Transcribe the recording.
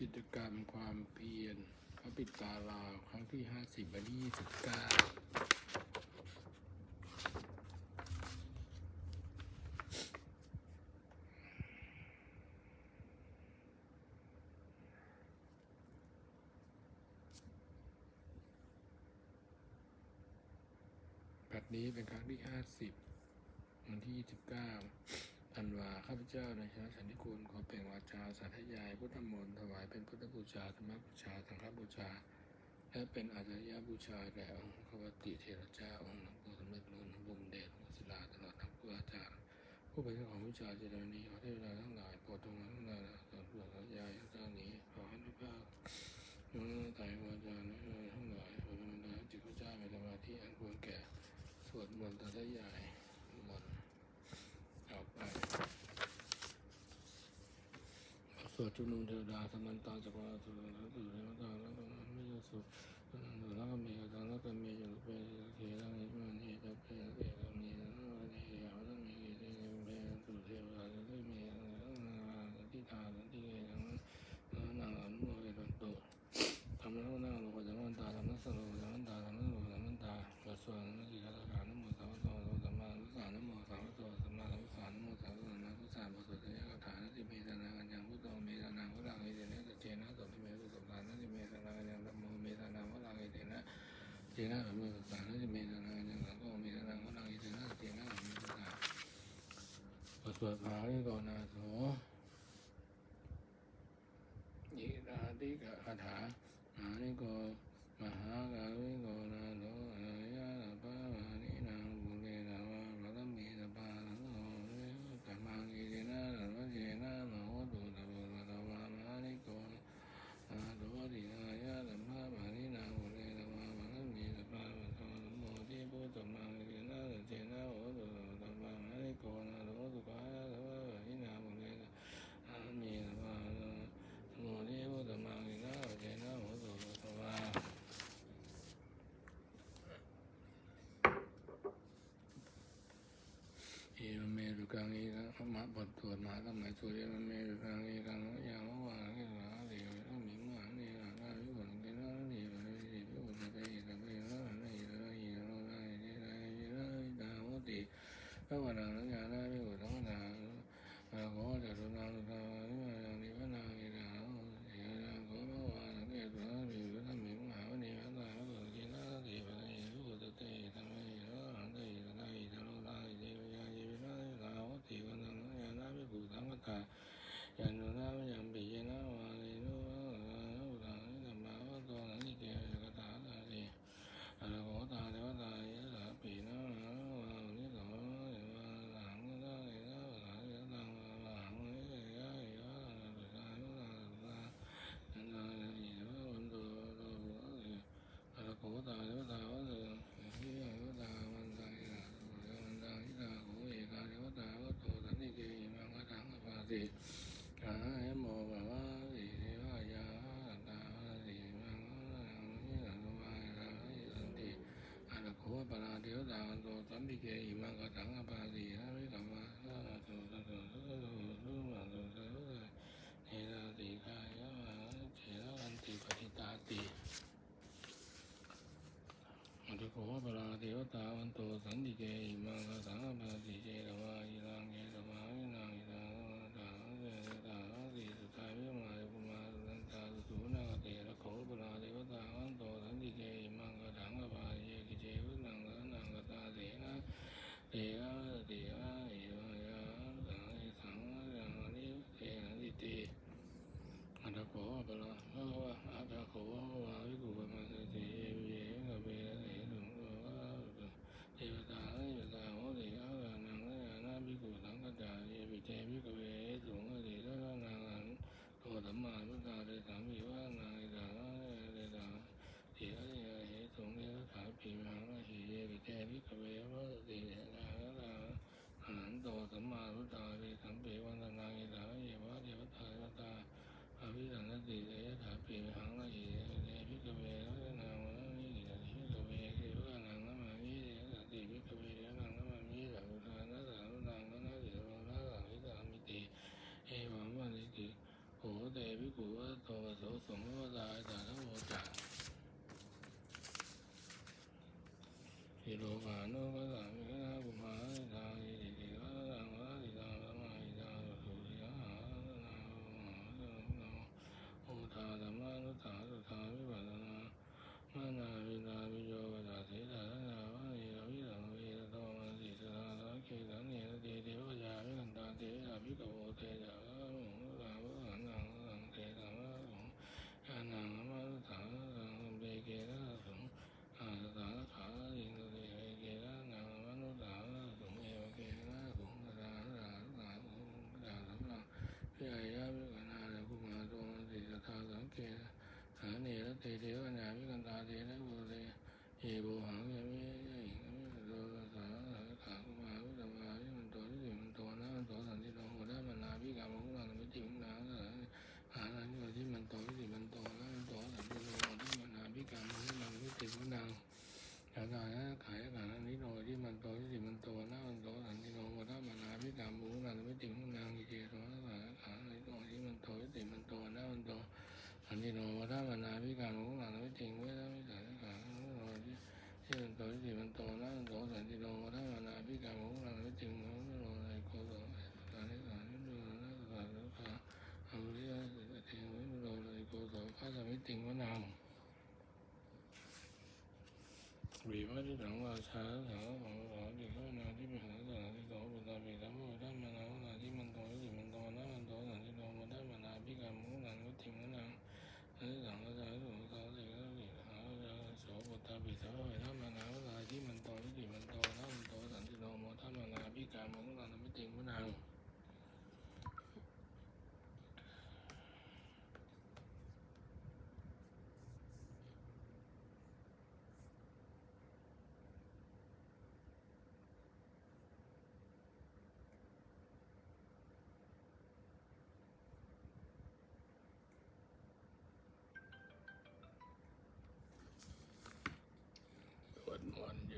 กิจกรรมความเพียรพระปิดตาลาวครั้งที่ห้าสิบวันที่ยี่สิบเก้าแบบนี้เป็นครั้งที่ห้าสิบวันที่ยี่สิบเก้า ธันวาข้าพเจ้าในชนะสันติคุณขอเปล่งวาจาสาธยายพุทธมนต์ถวายเป็นพุทธบูชาธรรมบูชาสังฆบูชา และเป็นอาจารยบูชาแด่องค์พระวติเทระเจ้าองค์หลวงปู่สมเด็จพระนบุญเดชพระศิลาตลอดทั้งผู้อาจารย์ผู้เป็นเจ้าของวิชาเจริญนี้ขอเทวดาทั้งหลายโปรดจงทั้งหลายส่วนเพื่อสัญญาทั้งเจ้านี้ขอให้ทุกท่านจงไต่วาจาและทั้งหลายขอให้บรรดาจิตพระเจ้ามีสมาธิอันควรแก่สวดมนต์สาธยายมนต์ออกไปส วดจุนุเทวดาสมันตาจักรวาลสุรสุรเทวตาแล้วก็ไม่ยสุแล้วก็มีกระตังแล้วก็มีอยู่เป็นเทระนิมันเทจะเป็นเทระมีนะ တေနာအမေသာနာမေနာနာနာကောမေနာနာမောနာဣတေနာတေနာမေနာဘောသောသာရိကောနာသောဤရာတိကအထာမာရိကော สวดมหาทำไมสวดเองเมรุกังเอกังยาววาเกสาเดวะมิมาเนระนาวิบุญเกนะเนวะเนวิบุญเตเอตเมระเนระเยระนาเนระเยระดาวติพระวนาญาณวิบุตรนาอาโกจตุนานุตาวิมายังนิพพานาเอราเอราโกภวาเกตุนาวิบุตรมิมหาวเนวะนาภะเกนะเทวะเนวิบุตเตธรรมเยระหันเตธนาอิธโนนาเทวะยาเยวินาลาวติวนังยานาวิบุตังวตายันโนนายังปิเยนะวาเลโนอุตังสัมมาวะโตนันติเกกตาตาเตอะระโกตาเทวตายะสาปินะวานิโสเยวาหลังนะเยวาหลังเยวตังวาหลังเยวาเยวาตุสายุตาตุสายันนาเยวาวันโตโตอะระโกตาเทวตาวะโตเยวตาวันตายะวันตายิตาโกเอกาเทวตาวะโตสันติเกมังคะทังอปา ติอาหโมบาวาติเทวายาตาติมังนิสังวายราสันติอาระโคปราเทวตาโตสันติเกอิมังกตังอปาติหาริกัมมาสาธุสัตตุสัตตุสุมาตุสัตตุเนราติกายะเทระวันติปฏิตาติอาระโคปราเทวตาวันโตสันติเกอิมังกตังอปาติเจตวาอิรังเกตวาวินังอิรัง ตาเสตาสีสุตาวิมาอุมาสันตาสุนาเตระโขปราเทวตาวันโตสันติเกมังกถังกปาเยกิเจวุนังกนังกตาเสนะ เต มมารุตาเรสัมปิวันตนาเอตาเยวะเยวตาเยวตาอาภิสันติเตยถาปีหังละเอเตพิกเวรัตนาวะนี้ดิพิกเวเทวะนังละมานิเตติพิกเวนังนัมานิสัมทานะสัมนังละนะเสวะนะสัมมิสามิติเอวังวันติโหเตพิกุวะโตโสสมวะตาตาทโวตาสิโลภานุป တေတေဝနာမိကတာတေနဘုရေေဘုဟံယမိ ติงมะนาวหรือว่าที่หลังว่าชาหลังของหลังที่ข้านาที่เป็นหลังหลังที่สองเป็นตาเป็นตาโม่ด้านมะนาวหลังที่มันโตที่มันโตหน้ามันโตหลังที่โตมาด้านมะนาวพิการมุ้งหลังก็ติ่งมะนาวหลังที่หลังราชาหลังที่ลังที่หลังที่หลังที่หลังที่หลังที่หลังที่หลังที่หลังที่หลังที่หลังที่หลังที่หลังที่หลังที่หลังที่หลังที่หลังที่หลังที่หลังนตาหลังตาโมด้าน one